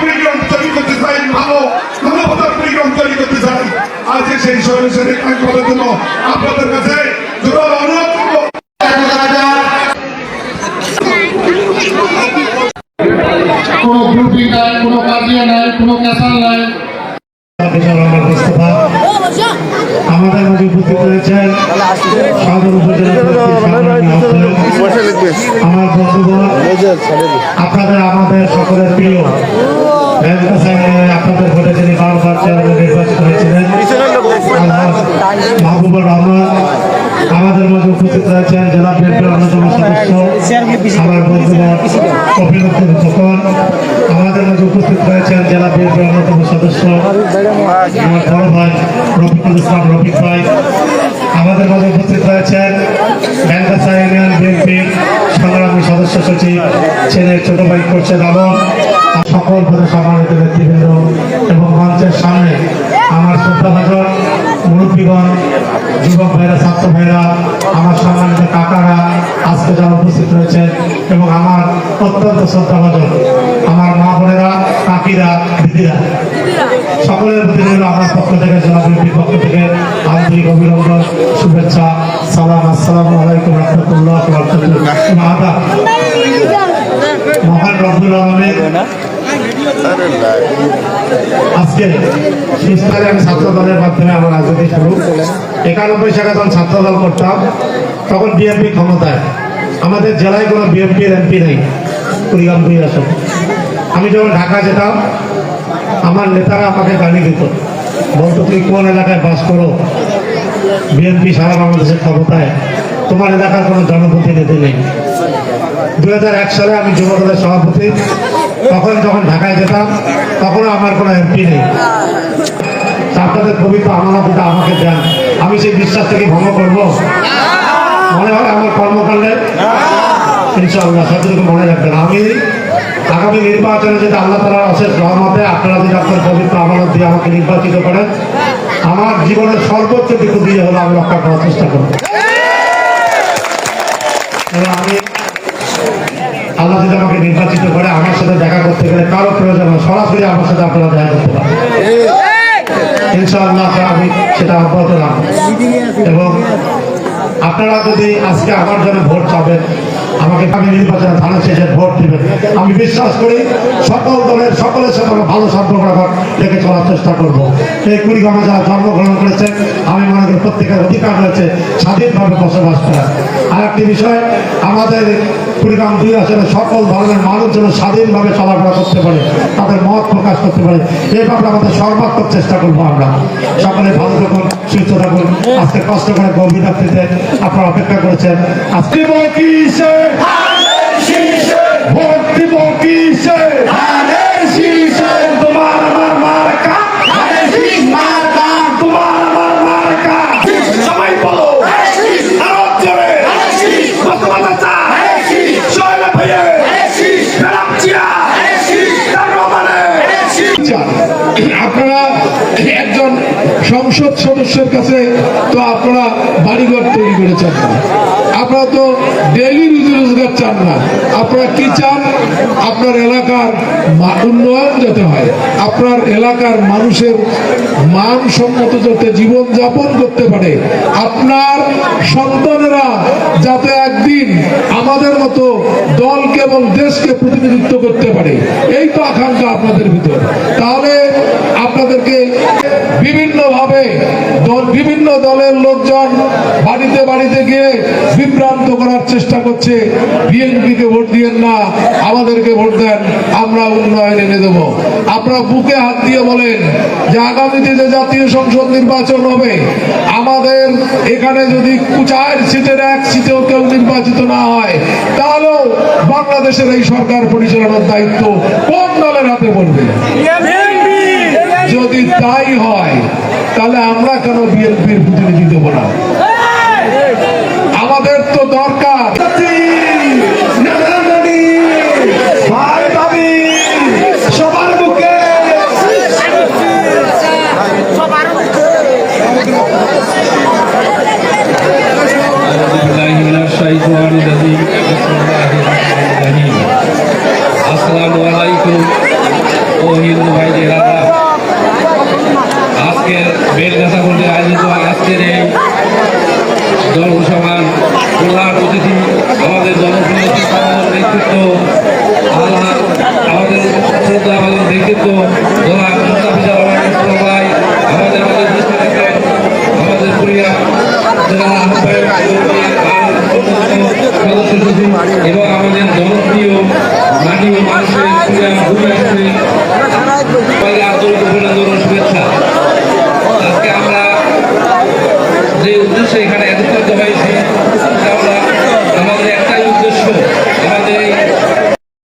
কুড়িগ্রাম তৈরি করতে চাই ভালো মানবতার কুড়িগ্রাম তৈরি করতে চাই। আজকে সেই সরাসরি কাজ করার জন্য আপনাদের কাছে অনুরোধ করব। কোনো গ্রুপিং নাই কোনো কাজিয়া নাই কোনো ক্যাসাল নাই। আমাদের মাঝে উপস্থিত রয়েছেন। আমার বন্ধুগণ আপনাদের আমাদের সকলের প্রিয় আপনাদের ভোটে যিনি বারবার চেয়ারম্যান নির্বাচিত হয়েছিলেন মাহবুবুর রহমান আমাদের মাঝে উপস্থিত রয়েছেন জেলা বিএনপির অন্যতম সদস্য আমার বন্ধুগণ কপিলুদ্দিন খোকন আমাদের মাঝে উপস্থিত রয়েছেন জেলা বিএনপির অন্যতম সদস্য আমার বড় ভাই রফিকুল ইসলাম রফিক ভাই আমাদের মাঝে উপস্থিত রয়েছেন ব্যাংকাসা ইউনিয়ন বিএনপির সংগ্রামী সদস্য সচিব ছেলে ছোট ভাই করছে দাবন সকল পদে সম্মানিত ব্যক্তিবৃন্দ এবং মঞ্চের সামনে আমার শ্রদ্ধাভাজন মুরব্বীগণ, যুবক ভাইরা, ছাত্র ভাইরা, আমার সম্মানিত কাকারা আজকে যারা উপস্থিত রয়েছেন এবং আমার অত্যন্ত শ্রদ্ধাভাজন, আমার মা কাকিরা দিদিরা। সকলের প্রতি আমার পক্ষ থেকে জনাবির পক্ষ থেকে আন্তরিক অভিনন্দন শুভেচ্ছা সালাম আসসালামু আলাইকুম রহমতুল্লাহ মাদা মহান রব্দুল আলমের আজকে সুস্থারে আমি ছাত্র দলের মাধ্যমে আমার রাজনীতি শুরু। একানব্বই সালে যখন ছাত্র দল করতাম তখন বিএনপি ক্ষমতায়। আমাদের জেলায় কোনো বিএনপির এমপি নেই কুড়িগ্রাম দুই আসন। আমি যখন ঢাকা যেতাম, আমার নেতারা আমাকে গালি দিত। বলতো, তুই কোন এলাকায় বাস করো? বিএনপি সারা বাংলাদেশের ক্ষমতায়। তোমার এলাকার কোনো জনপ্রতিনিধি নেই। দু হাজার এক সালে আমি যুব দলের সভাপতি। তখন যখন ঢাকায় যেতাম, তখনও আমার কোনো এমপি নেই। আপনাদের পবিত্র আমানতটা আমাকে দেন। আমি সেই বিশ্বাস থেকে ভঙ্গ করব? মনে হয় আমার কর্মকাণ্ডে? ইনশাআল্লাহ সতর্ক মনে রাখবেন। আমি আগামী নির্বাচনে যদি আল্লাহ তালার অশেষ রহমতে আপনারা যদি আপনার পবিত্র আমানত দিয়ে আমাকে নির্বাচিত করেন, আমার জীবনের সর্বোচ্চ দিক দিয়ে হলো আমি রক্ষা করার চেষ্টা করব। আমি আল্লাহ যদি আমাকে নির্বাচিত করে, আমার সাথে দেখা করতে গেলে কারও প্রয়োজন হয়, সরাসরি আমার সাথে আপনারা দেখা করতে পারেন। ইনশাআল্লাহ আমি সেটা অব্যাহত রাখব। এবং আপনারা যদি আজকে আমার জন্য ভোট চাবেন, আমাকে আমি নির্বাচনে ধানের শেষে ভোট দেবেন। আমি বিশ্বাস করি সকল দলের সকলের সাথে আমরা ভালো সম্পর্ক রেখে চলার চেষ্টা করব। এই কুড়িগ্রামে যারা জন্মগ্রহণ করেছে, আমি মনে করি প্রত্যেকের অধিকার রয়েছে স্বাধীনভাবে বসবাস করার। আর একটি বিষয়, আমাদের কুড়িগ্রাম দুই আসনে সকল ধরনের মানুষ যেন স্বাধীনভাবে চলাফেরা করতে পারে তাদের মত প্রকাশ করতে পারে। এই ব্যাপারে আমাদের সর্বাত্মক চেষ্টা করব আমরা। সকলে ভালো থাকুন সুস্থ থাকুন। আজকে কষ্ট করে গভীর রাত্রিতে আপনারা অপেক্ষা করেছেন। আজকে কিসে ভোট দিব কিসে আপনারা একজন সংসদ সদস্যের কাছে তো আপনারা বাড়িঘর তৈরি করে চান না। আপনারা তো ডেইলি রুজি রোজগার চান না। আপনারা কি চান? আপনার এলাকার উন্নয়ন যাতে হয়। আপনার এলাকার মানুষের মানসম্মত যাতে জীবন যাপন করতে পারে। আপনার সন্তানেরা যাতে একদিন আমাদের মতো দলকে এবং দেশকে প্রতিনিধিত্ব করতে পারে। এই তো আকাঙ্ক্ষা আপনাদের ভিতর। তাহলে আপনাদেরকে বিভিন্নভাবে বিভিন্ন দলের লোকজন বাড়িতে বাড়িতে গিয়ে বিভ্রান্ত করার চেষ্টা করছে। বিএনপিকে ভোট দিয়েন না, আমাদেরকে ভোট দেন, আমরা উন্নয়ন এনে দেব আপনারা বুকে হাত দিয়ে বলেন যে আগামীতে যে জাতীয় সংসদ নির্বাচন হবে, আমাদের এখানে যদি চার সিটের এক সিটেও কেউ নির্বাচিত না হয়, তাহলেও বাংলাদেশের এই সরকার পরিচালনার দায়িত্ব কোন দলের হাতে পড়বে? যদি তাই হয় তাহলে আমরা কেন বিএনপির প্রতিনিধি দেব না? আমাদের তো দরকার যারা আহ্বায়ক এবং আমাদের জনপ্রিয় মানুষের পূজা ঘুরে আসছে।